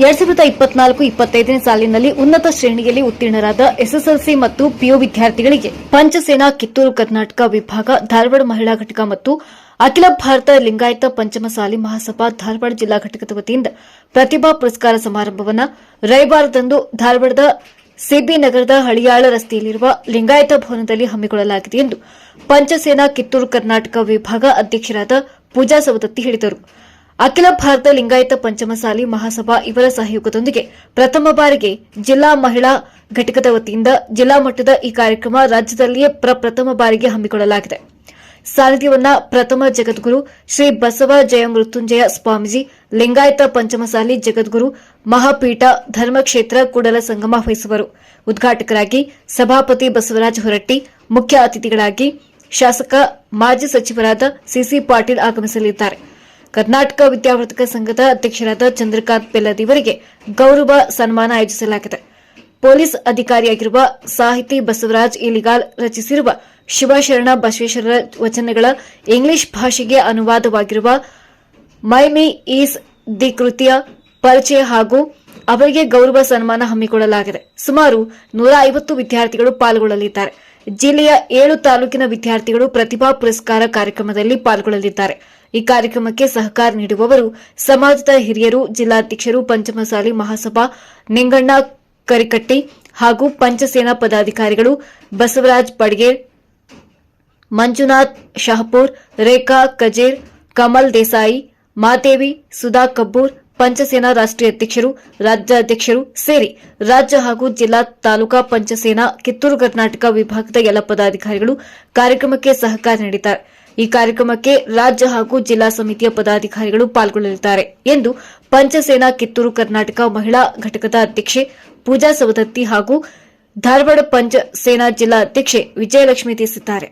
ಎರಡ್ ಸಾವಿರದ ಇಪ್ಪತ್ನಾಲ್ಕು, ಇಪ್ಪತ್ತೈದನೇ ಸಾಲಿನಲ್ಲಿ ಉನ್ನತ ಶ್ರೇಣಿಯಲ್ಲಿ ಉತ್ತೀರ್ಣರಾದ ಎಸ್ಎಸ್ಎಲ್ಸಿ ಮತ್ತು ಪಿಯು ವಿದ್ಯಾರ್ಥಿಗಳಿಗೆ ಪಂಚಸೇನಾ, ಕಿತ್ತೂರು ಕರ್ನಾಟಕ ವಿಭಾಗ, ಧಾರವಾಡ ಮಹಿಳಾ ಘಟಕ ಮತ್ತು ಅಖಿಲ ಭಾರತ ಲಿಂಗಾಯತ ಪಂಚಮಸಾಲಿ ಮಹಾಸಭಾ ಧಾರವಾಡ ಜಿಲ್ಲಾ ಘಟಕದ ವತಿಯಿಂದ ಪ್ರತಿಭಾ ಪುರಸ್ಕಾರ ಸಮಾರಂಭವನ್ನು ರವಿವಾರದಂದು ಧಾರವಾಡದ ಸಿಬಿ ನಗರದ ಹಳಿಯಾಳ ರಸ್ತೆಯಲ್ಲಿರುವ ಲಿಂಗಾಯತ ಭವನದಲ್ಲಿ ಹಮ್ಮಿಕೊಳ್ಳಲಾಗಿದೆ ಎಂದು ಪಂಚಸೇನಾ, ಕಿತ್ತೂರು ಕರ್ನಾಟಕ ವಿಭಾಗ ಅಧ್ಯಕ್ಷರಾದ ಪೂಜಾ ಸವದತ್ತಿ ಹೇಳಿದರು. ಅಖಿಲ ಭಾರತ ಲಿಂಗಾಯತ ಪಂಚಮಸಾಲಿ ಮಹಾಸಭಾ ಇವರ ಸಹಯೋಗದೊಂದಿಗೆ ಪ್ರಥಮ ಬಾರಿಗೆ ಜಿಲ್ಲಾ ಮಹಿಳಾ ಘಟಕದ ವತಿಯಿಂದ ಜಿಲ್ಲಾ ಮಟ್ಟದ ಈ ಕಾರ್ಯಕ್ರಮ ರಾಜ್ಯದಲ್ಲಿಯೇ ಪ್ರಪ್ರಥಮ ಬಾರಿಗೆ ಹಮ್ಮಿಕೊಳ್ಳಲಾಗಿದೆ. ಸಾನಿಧ್ಯವನ್ನ ಪ್ರಥಮ ಜಗದ್ಗುರು ಶ್ರೀ ಬಸವ ಜಯ ಮೃತ್ಯುಂಜಯ ಸ್ವಾಮೀಜಿ, ಲಿಂಗಾಯತ ಪಂಚಮಸಾಲಿ ಜಗದ್ಗುರು ಮಹಾಪೀಠ ಧರ್ಮಕ್ಷೇತ್ರ ಕೂಡಲ ಸಂಗಮ ವಹಿಸುವರು. ಉದ್ಘಾಟಕರಾಗಿ ಸಭಾಪತಿ ಬಸವರಾಜ ಹೊರಟ್ಟಿ, ಮುಖ್ಯ ಅತಿಥಿಗಳಾಗಿ ಶಾಸಕ, ಮಾಜಿ ಸಚಿವರಾದ ಸಿಸಿ ಪಾಟೀಲ್ ಆಗಮಿಸಲಿದ್ದಾರೆ. ಕರ್ನಾಟಕ ವಿದ್ಯಾವರ್ಧಕ ಸಂಘದ ಅಧ್ಯಕ್ಷರಾದ ಚಂದ್ರಕಾಂತ್ ಪೆಲ್ಲದಿ ಅವರಿಗೆ ಗೌರವ ಸನ್ಮಾನ ಆಯೋಜಿಸಲಾಗಿದೆ. ಪೊಲೀಸ್ ಅಧಿಕಾರಿಯಾಗಿರುವ ಸಾಹಿತಿ ಬಸವರಾಜ್ ಇಲಿಗಾಲ್ ರಚಿಸಿರುವ ಶಿವಶರಣ ಬಸವೇಶ್ವರರ ವಚನಗಳ ಇಂಗ್ಲಿಷ್ ಭಾಷೆಗೆ ಅನುವಾದವಾಗಿರುವ ಮೈ ಮೀ ಈಸ್ ದಿ ಕೃತಿಯ ಪರಿಚಯ ಹಾಗೂ ಅವರಿಗೆ ಗೌರವ ಸನ್ಮಾನ ಹಮ್ಮಿಕೊಳ್ಳಲಾಗಿದೆ. ಸುಮಾರು ನೂರ ಐವತ್ತು ವಿದ್ಯಾರ್ಥಿಗಳು ಪಾಲ್ಗೊಳ್ಳಲಿದ್ದಾರೆ. ಜಿಲ್ಲೆಯ ಏಳು ತಾಲೂಕಿನ ವಿದ್ಯಾರ್ಥಿಗಳು ಪ್ರತಿಭಾ ಪುರಸ್ಕಾರ ಕಾರ್ಯಕ್ರಮದಲ್ಲಿ ಪಾಲ್ಗೊಳ್ಳಲಿದ್ದಾರೆ. ಈ ಕಾರ್ಯಕ್ರಮಕ್ಕೆ ಸಹಕಾರ ನೀಡುವವರು ಸಮಾಜದ ಹಿರಿಯರು, ಜಿಲ್ಲಾಧ್ಯಕ್ಷರು, ಪಂಚಮಸಾಲಿ ಮಹಾಸಭಾ ನಿಂಗಣ್ಣ ಕರಿಕಟ್ಟಿ ಹಾಗೂ ಪಂಚಸೇನಾ ಪದಾಧಿಕಾರಿಗಳು ಬಸವರಾಜ್ ಪಡ್ಗೇರ್ ಮಂಜುನಾಥ್ ಶಹಪೂರ್, ರೇಖಾ ಕಜೇರ್, ಕಮಲ್ ದೇಸಾಯಿ, ಮಾದೇವಿ, ಸುಧಾ ಕಬ್ಬೂರ್, ಪಂಚಸೇನಾ ರಾಷ್ಟ್ರೀಯ ಅಧ್ಯಕ್ಷರು, ರಾಜ್ಯಾಧ್ಯಕ್ಷರು ಸೇರಿ ರಾಜ್ಯ ಹಾಗೂ ಜಿಲ್ಲಾ ತಾಲೂಕಾ ಪಂಚಸೇನಾ ಕಿತ್ತೂರು ಕರ್ನಾಟಕ ವಿಭಾಗದ ಎಲ್ಲ ಪದಾಧಿಕಾರಿಗಳು ಕಾರ್ಯಕ್ರಮಕ್ಕೆ ಸಹಕಾರ ನೀಡಿದ್ದಾರೆ. ಈ ಕಾರ್ಯಕ್ರಮಕ್ಕೆ ರಾಜ್ಯ ಹಾಗೂ ಜಿಲ್ಲಾ ಸಮಿತಿಯ ಪದಾಧಿಕಾರಿಗಳು ಪಾಲ್ಗೊಳ್ಳಲಿದ್ದಾರೆ ಎಂದು ಪಂಚಸೇನಾ ಕಿತ್ತೂರು ಕರ್ನಾಟಕ ಮಹಿಳಾ ಘಟಕದ ಅಧ್ಯಕ್ಷೆ ಪೂಜಾ ಸವದತ್ತಿ ಹಾಗೂ ಧಾರವಾಡ ಪಂಚ ಸೇನಾ ಜಿಲ್ಲಾ ಅಧ್ಯಕ್ಷೆ ವಿಜಯಲಕ್ಷ್ಮಿ ತಿಳಿಸಿದ್ದಾರೆ.